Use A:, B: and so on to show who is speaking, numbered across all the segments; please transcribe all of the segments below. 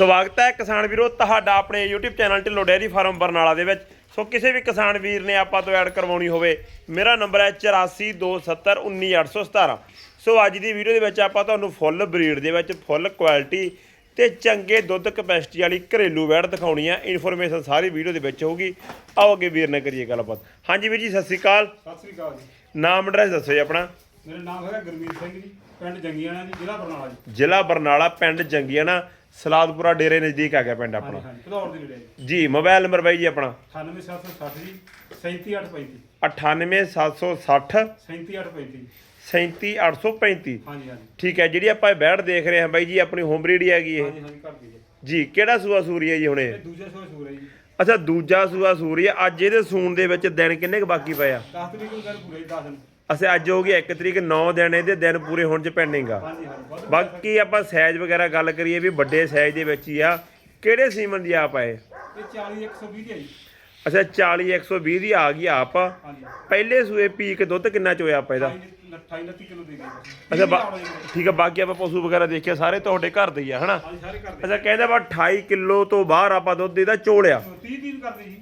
A: ਸਵਾਗਤ ਹੈ ਕਿਸਾਨ ਵੀਰੋ ਤੁਹਾਡਾ ਆਪਣੇ YouTube channel Dhillon dairy farm Barnala ਦੇ ਵਿੱਚ। ਸੋ ਕਿਸੇ ਵੀ ਕਿਸਾਨ ਵੀਰ ਨੇ ਆਪਾਂ ਤੋਂ ਐਡ ਕਰਵਾਉਣੀ ਹੋਵੇ ਮੇਰਾ ਨੰਬਰ ਹੈ 8427191817 ਸੋ ਅੱਜ ਦੀ ਵੀਡੀਓ ਦੇ ਵਿੱਚ ਆਪਾਂ ਤੁਹਾਨੂੰ ਫੁੱਲ ਬਰੀਡ ਦੇ ਵਿੱਚ ਫੁੱਲ ਕੁਆਲਿਟੀ ਤੇ ਚੰਗੇ ਦੁੱਧ ਕਪੈਸਿਟੀ ਵਾਲੀ ਘਰੇਲੂ ਵੈੜ ਦਿਖਾਉਣੀ ਆ। ਇਨਫੋਰਮੇਸ਼ਨ ਸਾਰੀ ਵੀਡੀਓ ਦੇ ਵਿੱਚ ਹੋਊਗੀ। ਆਓ ਅੱਗੇ ਵੀਰ ਨਾਲ ਕਰੀਏ ਗੱਲਬਾਤ। ਹਾਂਜੀ ਵੀਰ ਜੀ ਸਤਿ ਸ਼੍ਰੀ ਅਕਾਲ।
B: ਸਤਿ ਸ੍ਰੀ ਅਕਾਲ ਜੀ।
A: ਨਾਮ ਐਡਰੈਸ ਦੱਸੋ ਜੀ ਆਪਣਾ।
B: ਮੇਰਾ ਨਾਮ ਹੈਗਾ ਗੁਰਮੀਤ ਸਿੰਘ ਜੀ ਪਿੰਡ ਜੰਗੀਆਣਾ ਜੀ ਜ਼ਿਲ੍ਹਾ ਬਰਨਾਲਾ ਜੀ।
A: ਜ਼ਿਲ੍ਹਾ ਬਰਨਾਲਾ ਪਿੰਡ ਜੰਗੀਆਣਾ। ਸਲਾਦਪੁਰਾ ਡੇਰੇ ਨਜ਼ਦੀਕ ਆ ਗਿਆ ਪਿੰਡ ਆਪਣਾ।
B: ਹਾਂਜੀ ਹਾਂਜੀ। ਭਦੌੜ ਦੇ ਨੇੜੇ ਜੀ।
A: ਜੀ ਮੋਬਾਈਲ ਨੰਬਰ ਬਾਈ ਜੀ ਆਪਣਾ।
B: 98760 ਜੀ 37835
A: 98760
B: 37835
A: 37835
B: ਹਾਂਜੀ ਹਾਂਜੀ।
A: ਠੀਕ ਹੈ ਜਿਹੜੀ ਆਪਾਂ ਇਹ ਬੈੜ ਦੇਖ ਰਹੇ ਹਾਂ ਬਾਈ ਜੀ ਆਪਣੀ ਹੋਮ ਬਰੀਡ ਹੀ ਹੈਗੀ ਇਹ।
B: ਹਾਂਜੀ ਹਾਂਜੀ ਘਰ ਦੀ ਜੀ
A: ਜੀ ਕਿਹੜਾ ਸੂਆ ਸੂਰੀ ਹੈ ਜੀ ਹੁਣ? ਇਹ
B: ਦੂਜਾ ਸੂਰ ਹੈ ਜੀ।
A: ਅੱਛਾ ਦੂਜਾ ਸੂਆ ਸੂਰੀ ਹੈ। ਅੱਜ ਇਹਦੇ ਸੂਣ ਦੇ ਵਿੱਚ ਦਿਨ ਕਿੰਨੇ ਕੁ ਬਾਕੀ ਪਏ ਆ?
B: 10 ਤਰੀਕ ਨੂੰ ਗੱਲ ਪੂਰੇ 10 ਦਿਨ।
A: ਅਸੀਂ ਅੱਜ ਹੋ ਗਈ 1 ਤਰੀਕ 9 ਦਿਨ ਇਹਦੇ ਦਿਨ ਪੂਰੇ ਹੋਣ ਚ ਪੈਂਡਿੰਗ ਆ। ਬਾਕੀ ਆਪਾਂ ਸਾਈਜ਼ ਵਗੈਰਾ ਗੱਲ ਕਰੀਏ ਵੀ ਵੱਡੇ ਸਾਈਜ਼ ਦੇ ਵਿੱਚ ਹੀ ਆ। ਕਿਹੜੇ ਸੀਮਨ ਦੀ ਆਪ ਆ ਇਹ?
B: ਇਹ 40 120 ਦੀ ਜੀ।
A: ਅੱਛਾ 40 120 ਦੀ ਆ ਗਈ ਆਪ। ਪਹਿਲੇ ਸੂਏ ਪੀਕ ਦੁੱਧ ਕਿੰਨਾ ਚੋਇਆ ਆਪਾਂ ਇਹਦਾ?
B: 28 29 ਕਿਲੋ ਦੇ ਗਏ
A: ਅੱਛਾ ਠੀਕ ਆ ਬਾਕੀ ਆਪਾਂ ਪਸ਼ੂ ਵਗੈਰਾ ਦੇਖਿਆ ਸਾਰੇ ਤੁਹਾਡੇ ਘਰ ਦੇ ਹੀ ਆ ਹਨਾ? ਅੱਛਾ ਕਹਿੰਦਾ ਬਾ 28 ਕਿਲੋ ਤੋਂ ਬਾਹਰ ਆਪਾਂ ਦੁੱਧ ਇਹਦਾ ਚੋਲਿਆ।
B: 30 ਦਿਨ ਕਰਦੇ ਜੀ।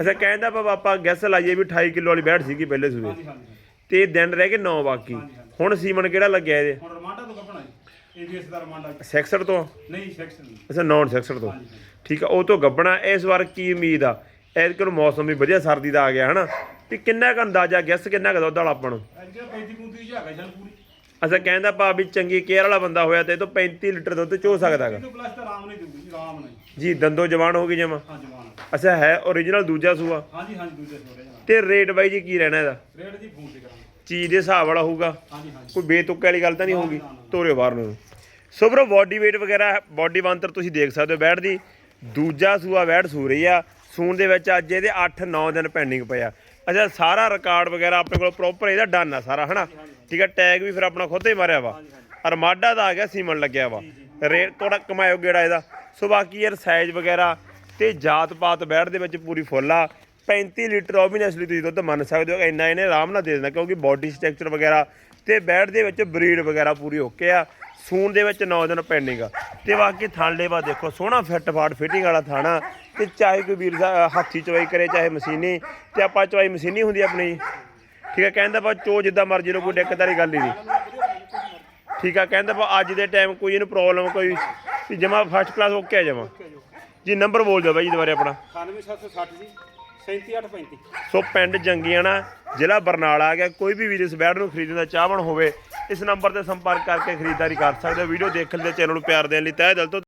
A: ਅੱਛਾ ਕਹਿੰਦਾ ਬਾ ਆਪਾਂ ਗੈਸ ਲਾਈਏ ਵੀ 28 ਕਿਲੋ ਵਾਲੀ ਬੈਠ ਸੀਗੀ ਪਹਿਲੇ ਸੂਏ।
B: ਹਾਂਜੀ ਹਾਂਜੀ।
A: ਤੇ ਦਿਨ ਰਹਿ ਗਏ 9 ਬਾਕੀ। ਹੁਣ ਸੀਮਨ ਕਿਹੜਾ ਲੱਗਿਆ ਇਹਦੇ?
B: ਹੁਣ ਰਮਾਂਡਾ ਤੋਂ ਕੱਪਣਾ ਜੀ। ਏਬੀਐਸ ਦਾ ਰਮਾਂਡਾ।
A: ਸੈਕਸਰ ਤੋਂ?
B: ਨਹੀਂ ਸੈਕਸ਼ਨ ਨਹੀਂ।
A: ਅੱਛਾ ਨੌਨ ਸੈਕਸਰ ਤੋਂ।
B: ਹਾਂਜੀ ਹਾਂਜੀ।
A: ਠੀਕ ਆ ਉਹ ਤੋਂ ਗੱਬਣਾ ਇਸ ਵਾਰ ਕੀ ਉਮੀਦ ਆ? ਐਤਕ ਨੂੰ ਮੌਸਮ ਵੀ ਵਧੀਆ ਸਰਦੀ ਦਾ ਆ ਗਿਆ ਹਨਾ? ਵੀ ਕਿੰਨਾ ਕੁ ਅੰਦਾਜ਼ਾ ਗੈਸ ਕਿੰਨਾ ਕੁ ਦੁੱਧ ਵਾਲਾ ਆਪਾਂ ਨੂੰ?
B: ਅੱਜ 35 35 ਝਾਗਾ ਚੱਲ ਪੂਰੀ
A: ਅੱਛਾ ਕਹਿੰਦਾ ਭਾ ਵੀ ਚੰਗੀ ਕੇਅਰ ਵਾਲਾ ਬੰਦਾ ਹੋਇਆ ਤੇ ਇਹ ਤੋਂ 35 ਲੀਟਰ ਦੁੱਧ ਚੋ ਸਕਦਾ ਹੈਗਾ।
B: ਇਹ ਤੋਂ ਪਲੱਸ ਤਾਂ ਆਰਾਮ ਨਹੀਂ ਦੂਗੀ ਜੀ ਆਰਾਮ ਨਹੀਂ
A: ਜੀ ਦੰਦੋ ਜਵਾਨ ਹੋ ਗਈ ਜਮਾ।
B: ਹਾਂ ਜਵਾਨ
A: ਅੱਛਾ ਹੈ origignal ਦੂਜਾ ਸੂਆ?
B: ਹਾਂਜੀ ਹਾਂਜੀ ਦੂਜੇ ਜਵਾਨ
A: ਤੇ ਰੇਟ ਬਾਈ ਜੀ ਕੀ ਰਹਿਣਾ ਇਹਦਾ?
B: ਰੇਟ ਜੀ ਫੋਨ ਤੇ ਕਰਾਂਗੇ।
A: ਚੀਜ਼ ਦੇ ਹਿਸਾਬ ਵਾਲਾ ਹੋਊਗਾ।
B: ਹਾਂਜੀ ਹਾਂਜੀ।
A: ਕੋਈ ਬੇਤੁੱਕੇ ਵਾਲੀ ਗੱਲ ਤਾਂ ਨਹੀਂ ਹੋਊਗੀ? ਤੋਰਿਓ ਬਾਹਰ ਨੂੰ। ਸੋ ਬਰੋ ਬਾਡੀ weight ਵਗੈਰਾ ਬਾਡੀ ਬੰਤਰ ਤੁਸੀਂ ਦੇਖ ਸਕਦੇ ਹੋ ਬੈੜ ਦੀ ਦੂਜਾ ਸੂਆ ਬੈੜ ਸੂ ਰਹੀ ਆ। ਸੂਣ ਦੇ ਵਿੱਚ ਅੱਜ ਇਹਦੇ 8-9 ਦਿਨ ਪੈਂਡਿੰਗ ਪਿਆ ਅੱਛਾ ਸਾਰਾ ਰਿਕਾਰਡ ਵਗੈਰਾ ਆਪਣੇ ਕੋਲ ਪ੍ਰੋਪਰ ਇਹਦਾ ਡਨ ਆ ਸਾਰਾ ਹਨਾ? ਠੀਕ ਆ ਟੈਗ ਵੀ ਫਿਰ ਆਪਣਾ ਖੁਦ ਹੀ ਮਾਰਿਆ ਵਾ। ਅਰਮਾਡਾ ਦਾ ਆ ਗਿਆ ਸੀਮਨ ਲੱਗਿਆ ਵਾ। ਰੇਟ ਥੋੜਾ ਕਮਾਇਓ ਗੇੜਾ ਇਹਦਾ। ਸੋ ਬਾਕੀ ਯਾਰ ਸਾਈਜ਼ ਵਗੈਰਾ ਤੇ ਜਾਤ ਪਾਤ ਬੈੜ ਦੇ ਵਿੱਚ ਪੂਰੀ ਫੁੱਲ ਆ। 35 ਲੀਟਰ ਓਬਵੀਅਸਲੀ ਤੁਸੀਂ ਦੁੱਧ ਮੰਨ ਸਕਦੇ ਹੋ, ਇੰਨਾ ਇਹਨੇ ਆਰਾਮ ਨਾਲ ਦੇ ਦੇਣਾ, ਕਿਉਂਕਿ ਬਾਡੀ ਸਟਰਕਚਰ ਵਗੈਰਾ ਤੇ ਬੈੜ ਦੇ ਵਿੱਚ ਬਰੀਡ ਵਗੈਰਾ ਪੂਰੀ ਓਕੇ ਆ, ਸੂਣ ਦੇ ਵਿੱਚ 9 ਦਿਨ ਪੈਂਡਿੰਗ ਆ। ਤੇ ਬਾਕੀ ਥਾਂਲੇ ਬਾ ਦੇਖੋ, ਸੋਹਣਾ ਫਿੱਟ ਫਾਟ ਫਿਟਿੰਗ ਵਾਲਾ ਥਾਣਾ, ਤੇ ਚਾਹੇ ਕੋਈ ਵੀਰ ਸਾ- ਹੱਥੀ ਚਵਾਈ ਕਰੇ, ਚਾਹੇ ਮਸ਼ੀਨੀ, ਤੇ ਆਪਾਂ ਚਵਾਈ ਮਸ਼ੀਨੀ ਹੁੰਦੀ ਆ ਆਪਣੀ, ਠੀਕ ਆ, ਕਹਿੰਦਾ ਬਾ ਚੋ ਜਿੱਦਾਂ ਮਰਜ਼ੀ ਲੋ ਕੋਈ ਦਿੱਕਤ ਵਾਲੀ ਗੱਲ ਹੀ ਨਹੀਂ ਠੀਕ ਆ, ਕਹਿੰਦਾ ਬਾ ਅੱਜ ਦੇ ਟਾਈਮ ਕੋਈ ਇਹਨੂੰ ਪ੍ਰੋਬਲਮ ਕੋਈ ਜਮਾ ਫਸਟ ਕਲਾਸ ਓਕੇ ਆ ਜਮਾ। ਜੀ ਨੰਬਰ ਬੋਲ ਦਿਓ ਬਾਈ ਜੀ ਦੁਬਾਰੇ ਆਪਣਾ।
B: 98760 ਜੀ। 37835
A: ਸੋ ਪਿੰਡ ਜੰਗੀਆਣਾ, ਜ਼ਿਲ੍ਹਾ ਬਰਨਾਲਾ ਆ ਗਿਆ। ਕੋਈ ਵੀ ਵੀਰ ਇਸ ਬੈਡ ਨੂੰ ਖਰੀਦਣ ਦਾ ਚਾਹਵਣ ਹੋਵੇ, ਇਸ ਨੰਬਰ ਤੇ ਸੰਪਰਕ ਕਰਕੇ ਖਰੀਦਦਾਰੀ ਕਰ ਸਕਦੇ ਹੋ। ਵੀਡੀਓ ਦੇਖਣ ਦੇ ਚੈਨਲ ਨੂੰ ਪਿਆਰ ਦੇਣ ਲਈ ਤਹਿ ਦਿਲ ਤੋਂ